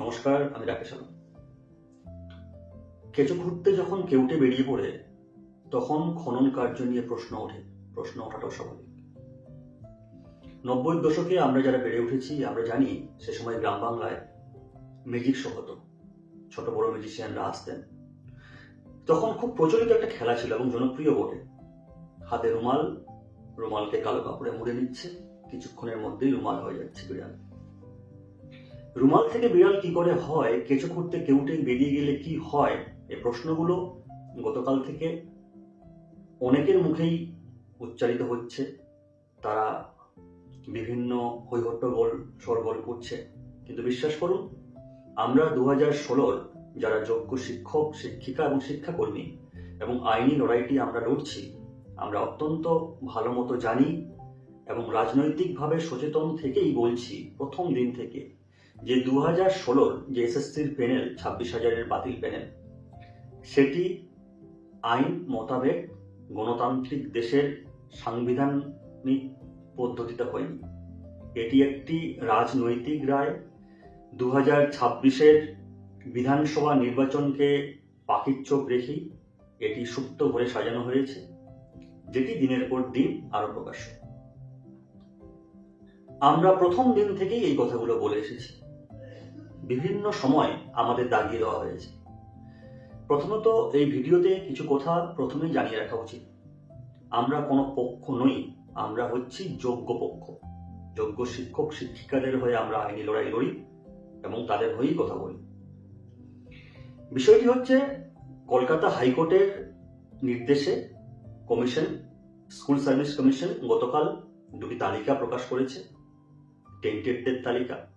নমস্কার, আমি রাকেশ আলম। কেঁচো খুঁড়তে যখন কেউটে বেরিয়ে পড়ে, তখন খনন কার্য নিয়ে প্রশ্ন ওঠে, প্রশ্ন ওঠাটাও স্বাভাবিক। নব্বই দশকে আমরা যারা বেড়ে উঠেছি, আমরা জানি সে সময় গ্রাম বাংলায় ম্যাজিক শো হতো। ছোট বড় ম্যাজিশিয়ানরা আসতেন। তখন খুব প্রচলিত একটা খেলা ছিল এবং জনপ্রিয় বটে। হাতে রুমাল, রুমালকে কালো কাপড়ে মুড়ে নিচ্ছে, কিছুক্ষণের মধ্যেই রুমাল হয়ে যাচ্ছে বিড়াল। রুমাল থেকে বিড়াল কি করে হয়, কেঁচো খুঁড়তে কেউটে বেরিয়ে গেলে কি হয়, এ প্রশ্নগুলো গতকাল থেকে অনেকের মুখেই উচ্চারিত হচ্ছে। তারা বিভিন্ন হৈহট্টগোল সরগোল করছে। কিন্তু বিশ্বাস করুন, আমরা দু হাজার ষোলোর যারা যোগ্য শিক্ষক, শিক্ষিকা এবং শিক্ষাকর্মী এবং আইনি লড়াইটি আমরা লড়ছি, আমরা অত্যন্ত ভালো মতো জানি এবং রাজনৈতিকভাবে সচেতন থেকেই বলছি, প্রথম দিন থেকে। যে দু হাজার ষোলোর যে এসএসসির প্যানেল ছাব্বিশ হাজারের বাতিল প্যানেল সেটি আইন মোতাবেক গণতান্ত্রিক দেশের সাংবিধানিক পদ্ধতিতে হয়নি। এটি একটি রাজনৈতিক রায়। দু হাজার ছাব্বিশের বিধানসভা নির্বাচনকে পাখির চোখ এটি সুপ্ত করে সাজানো হয়েছে, যেটি দিনের পর দিন আরও প্রকাশ্য। আমরা প্রথম দিন থেকেই এই কথাগুলো বলে এসেছি। বিভিন্ন সময় আমাদের দাগিয়ে দেওয়া হয়েছে। প্রথমত, এই ভিডিওতে কিছু কথা প্রথমেই জানিয়ে রাখা উচিত। আমরা কোনো পক্ষ নই, আমরা হচ্ছি যোগ্য পক্ষ। যোগ্য শিক্ষক, শিক্ষিকাদের হয়ে আমরা আইনি লড়াই লড়ি এবং তাদের হয়েই কথা বলি। বিষয়টি হচ্ছে, কলকাতা হাইকোর্টের নির্দেশে কমিশন, স্কুল সার্ভিস কমিশন গতকাল দুটি তালিকা প্রকাশ করেছে। টেন্টেডদের তালিকা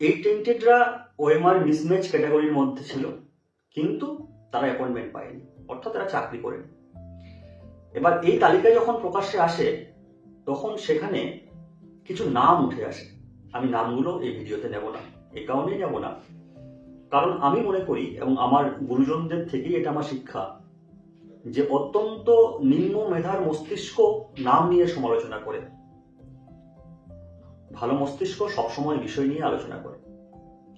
এই টেন্টেডরা ওএমআর মিসম্যাচ ক্যাটাগরির মধ্যে ছিল, কিন্তু তারা অ্যাপয়েন্টমেন্ট পায়নি, অর্থাৎ তারা চাকরি করেনি। এবার এই তালিকা যখন প্রকাশ্যে আসে, তখন সেখানে কিছু নাম উঠে আসে। আমি নামগুলো এই ভিডিওতে নেব না, এই কারণেই নেব না। কারণ আমি মনে করি, এবং আমার গুরুজনদের থেকেই এটা আমার শিক্ষা, যে অত্যন্ত নিম্ন মেধার মস্তিষ্ক নাম নিয়ে সমালোচনা করে। ভালো মস্তিষ্ক সবসময় বিষয় নিয়ে আলোচনা করে।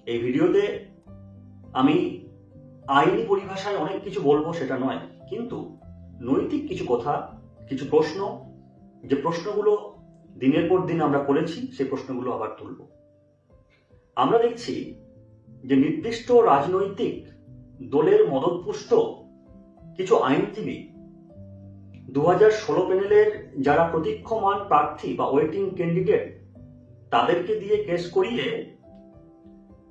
এই ভিডিওতে আমি আইনি পরিভাষায় অনেক কিছু বলব সেটা নয়, কিন্তু নৈতিক কিছু কথা, কিছু প্রশ্ন, যে প্রশ্নগুলো দিনের পর দিন আমরা করেছি, সেই প্রশ্নগুলো আবার তুলব। আমরা দেখছি যে নির্দিষ্ট রাজনৈতিক দলের মদতপুষ্ট কিছু আইনজীবী দু হাজার ষোলো প্যানেলের যারা প্রতীক্ষমান প্রার্থী বা ওয়েটিং ক্যান্ডিডেট তাদেরকে দিয়ে কেস করিয়ে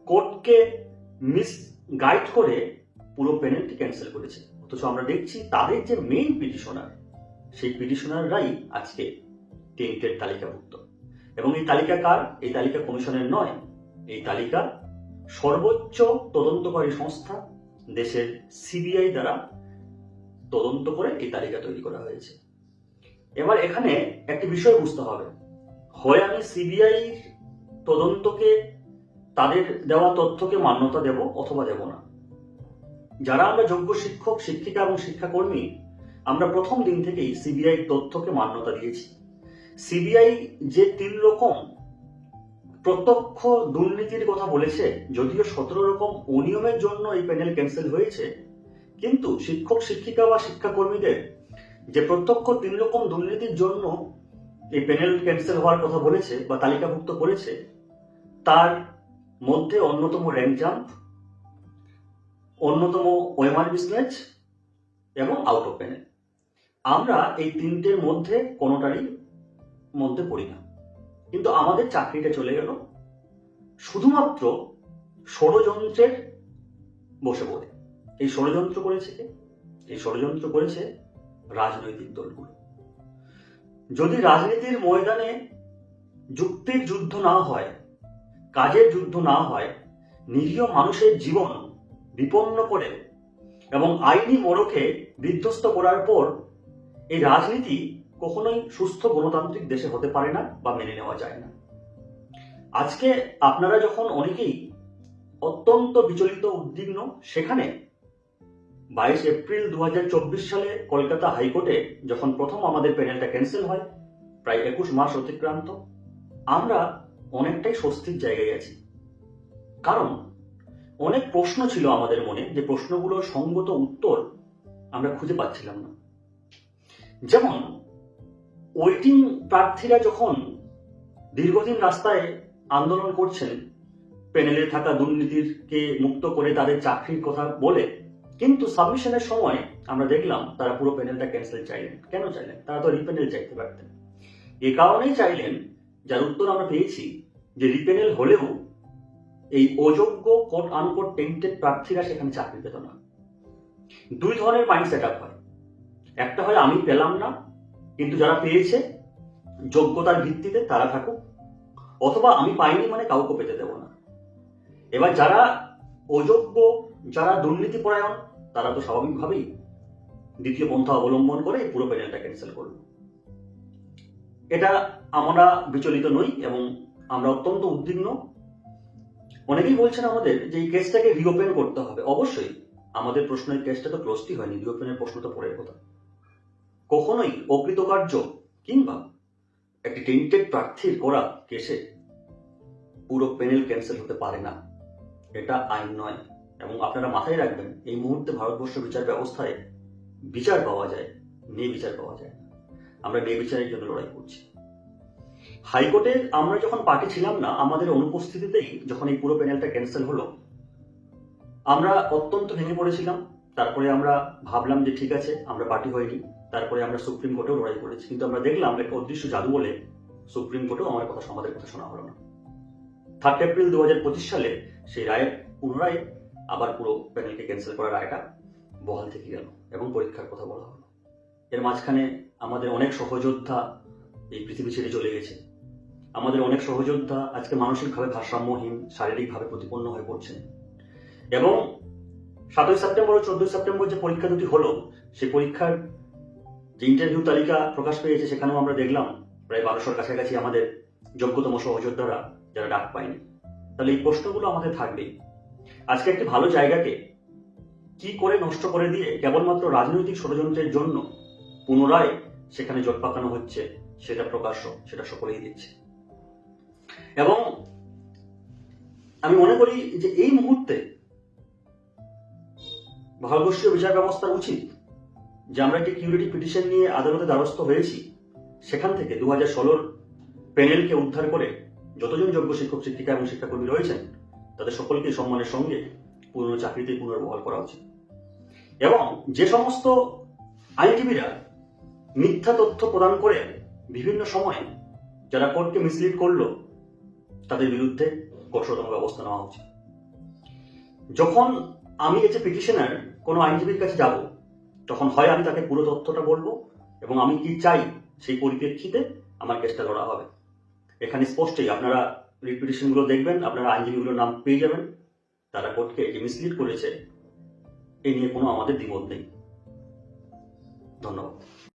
কোর্টকে মিস গাইড করে পুরো প্যানেলটি ক্যান্সেল করেছে। অথচ আমরা দেখছি তাদের যে মেইন পিটিশনার সেই পিটিশনাররাই আজকে টেন্টের তালিকাভুক্ত। এবং এই তালিকা কার? এই তালিকা কমিশনের নয়। এই তালিকা সর্বোচ্চ তদন্তকারী সংস্থা দেশের সিবিআই দ্বারা তদন্ত করে এই তালিকা তৈরি করা হয়েছে। এবার এখানে একটি বিষয় বুঝতে হবে। হয় আমি সিবিআই তদন্তকে, তাদের দেওয়া তথ্যকে মান্যতা দেব অথবা দেব না। যারা আমরা যোগ্য শিক্ষক, শিক্ষিকা এবং শিক্ষাকর্মী, আমরা প্রথম দিন থেকেই সিবিআই তথ্যকে মান্যতা দিয়েছি। সিবিআই যে তিন রকম প্রত্যক্ষ দুর্নীতির কথা বলেছে, যদিও সতেরো রকম অনিয়মের জন্য এই প্যানেল ক্যান্সেল হয়েছে, কিন্তু শিক্ষক, শিক্ষিকা বা শিক্ষাকর্মীদের যে প্রত্যক্ষ তিন রকম দুর্নীতির জন্য এই প্যানেল ক্যান্সেল হওয়ার কথা বলেছে বা তালিকাভুক্ত করেছে, তার মধ্যে অন্যতম র্যাঙ্ক জাম্প অন্যতম ওয়েমার বিজনেস এবং আউট অফ প্যানেল আমরা এই তিনটের মধ্যে কোনোটারই মধ্যে পড়ি না। কিন্তু আমাদের চাকরিটা চলে গেল। শুধুমাত্র ষড়যন্ত্রের বসে পড়ে। এই ষড়যন্ত্র করেছে এই ষড়যন্ত্র করেছে রাজনৈতিক দলগুলো। যদি রাজনীতির ময়দানে যুক্তির যুদ্ধ না হয়, কাজের যুদ্ধ না হয়, নিরীহ মানুষের জীবন বিপন্ন করে এবং আইনি মোড়কে বিধ্বস্ত করার পর, এই রাজনীতি কখনোই সুস্থ গণতান্ত্রিক দেশে হতে পারে না বা মেনে নেওয়া যায় না। আজকে আপনারা যখন অনেকেই অত্যন্ত বিচলিত, উদ্বিগ্ন, সেখানে বাইশ এপ্রিল দু হাজার চব্বিশ সালে কলকাতা হাইকোর্টে যখন প্রথম আমাদের প্যানেলটা ক্যান্সেল হয়, প্রায় একুশ মাস অতিক্রান্ত, আমরা অনেকটাই স্বস্তির জায়গায় আছি। কারণ অনেক প্রশ্ন ছিল আমাদের মনে যে প্রশ্নগুলোর সঙ্গত উত্তর আমরা খুঁজে পাচ্ছিলাম না। যেমন, ওয়েটিং প্রার্থীরা যখন দীর্ঘদিন রাস্তায় আন্দোলন করছেন, প্যানেলে থাকা দুর্নীতিকে মুক্ত করে তাদের চাকরির কথা বলে কিন্তু সাবমিশনের সময় আমরা দেখলাম তারা পুরো প্যানেলটা ক্যান্সেল চাইলেন। কেন চাইলেন? তারা তো রিপ্যানেল চাইতে পারতেন। এ কারণেই চাইলেন, যার উত্তর আমরা পেয়েছি, যে রিপ্যানেল হলেও এই অযোগ্য কোট আনকোট টেন্টেড প্রার্থীরা সেখানে চাকরি পেত না। দুই ধরনের মাইন্ড সেট আপ হয়। একটা হয়, আমি পেলাম না, কিন্তু যারা পেয়েছে, যোগ্যতার ভিত্তিতে তারা থাকুক, অথবা আমি পাইনি মানে কাউকে পেতে দেব না। এবার যারা অযোগ্য, যারা দুর্নীতিপরায়ণ তারা তো স্বাভাবিকভাবেই দ্বিতীয় পন্থা অবলম্বন করে পুরো প্যানেলটা ক্যান্সেল করল। এটা আমরা বিচলিত নই এবং আমরা অত্যন্ত উদ্বিগ্ন। অনেকেই বলছেন আমাদের যে এই কেসটাকে রিওপেন করতে হবে। অবশ্যই, আমাদের প্রশ্নের কেসটা তো ক্লোজটি হয়নি রিওপেনের প্রশ্ন তো পরের কথা। কখনোই অকৃতকার্য কিংবা একটি টেন্টেড প্রার্থীর করা কেসে পুরো প্যানেল ক্যান্সেল হতে পারে না। এটা আইন নয়। এবং আপনারা মাথায় রাখবেন, এই মুহূর্তে ভারতবর্ষ বিচার ব্যবস্থায় বিচার পাওয়া যায় নে বিচার পাওয়া যায় আমরা নে বিচারের জন্য লড়াই করছি। হাইকোর্টে আমরা যখন পার্টি ছিলাম না, আমাদের অনুপস্থিতিতেই যখন এই পুরো প্যানেলটা ক্যান্সেল হলো, আমরা অত্যন্ত ভেঙে পড়েছিলাম। তারপরে আমরা ভাবলাম যে ঠিক আছে, আমরা পার্টি হয়নি। তারপরে আমরা সুপ্রিম কোর্টেও লড়াই করেছি। কিন্তু আমরা দেখলাম একটা অদৃশ্য জাদু বলে সুপ্রিম কোর্টেও আমার কথা, সমাজের কথা শোনা হলো না। থার্ড এপ্রিল দু সালে সেই রায়ের পুনরায় আবার পুরো প্যানেলকে ক্যান্সেল করার রায়টা বহাল থেকে গেল এবং পরীক্ষার কথা বলা হলো। এর মাঝখানে আমাদের অনেক সহযোদ্ধা এই পৃথিবী ছেড়ে চলে গেছে। আমাদের অনেক সহযোদ্ধা আজকে মানসিকভাবে ভারসাম্যহীন, শারীরিকভাবে প্রতিপন্ন হয়ে পড়ছেন। এবং সাতই সেপ্টেম্বর ও চোদ্দই সেপ্টেম্বর যে পরীক্ষা দুটি হলো সেই পরীক্ষার যে ইন্টারভিউ তালিকা প্রকাশ পেয়েছে সেখানেও আমরা দেখলাম, প্রায় বারোশোর কাছাকাছি আমাদের যোগ্যতম সহযোদ্ধারা যারা ডাক পায়নি। তাহলে এই প্রশ্নগুলো আমাদের থাকবেই। আজকে একটি ভালো জায়গাকে কি করে নষ্ট করে দিয়ে কেবলমাত্র রাজনৈতিক ষড়যন্ত্রের জন্য পুনরায় সেখানে জট পাকানো হচ্ছে, সেটা প্রকাশ্য, সেটা সকলেই দিচ্ছে। এবং আমি মনে করি যে এই মুহূর্তে ভারতবর্ষীয় বিচার ব্যবস্থার উচিত যে আমরা একটি কিউরিটি পিটিশন নিয়ে আদালতে দ্বারস্থ হয়েছি, সেখান থেকে দু হাজার ষোলোর প্যানেলকে উদ্ধার করে যতজন যোগ্য শিক্ষক, শিক্ষিকা এবং শিক্ষাকর্মী রয়েছেন তাদের সকলকে সম্মানের সঙ্গে পুরনো চাকরিতে পুনর্বহাল করা উচিত। এবং যে সমস্ত আইনজীবীরা মিথ্যা তথ্য প্রদান করে বিভিন্ন সময়ে যারা কোর্টকে মিসলিড করল, তাদের বিরুদ্ধে কঠোরতম ব্যবস্থা নেওয়া উচিত। যখন আমি এজ পিটিশনার কোনো আইনজীবীর কাছে যাব, তখন হয় আমি তাকে পুরো তথ্যটা বলব এবং আমি কি চাই সেই পরিপ্রেক্ষিতে আমার কেসটা লড়া হবে। এখানে স্পষ্টই আপনারা রিপিটিশনগুলো দেখবেন, আপনারা আইনজীবীগুলোর নাম পেয়ে যাবেন। তারা কোর্টকে যে মিসলিড করেছে। এ নিয়ে কোনো আমাদের দ্বিমত নেই। ধন্যবাদ।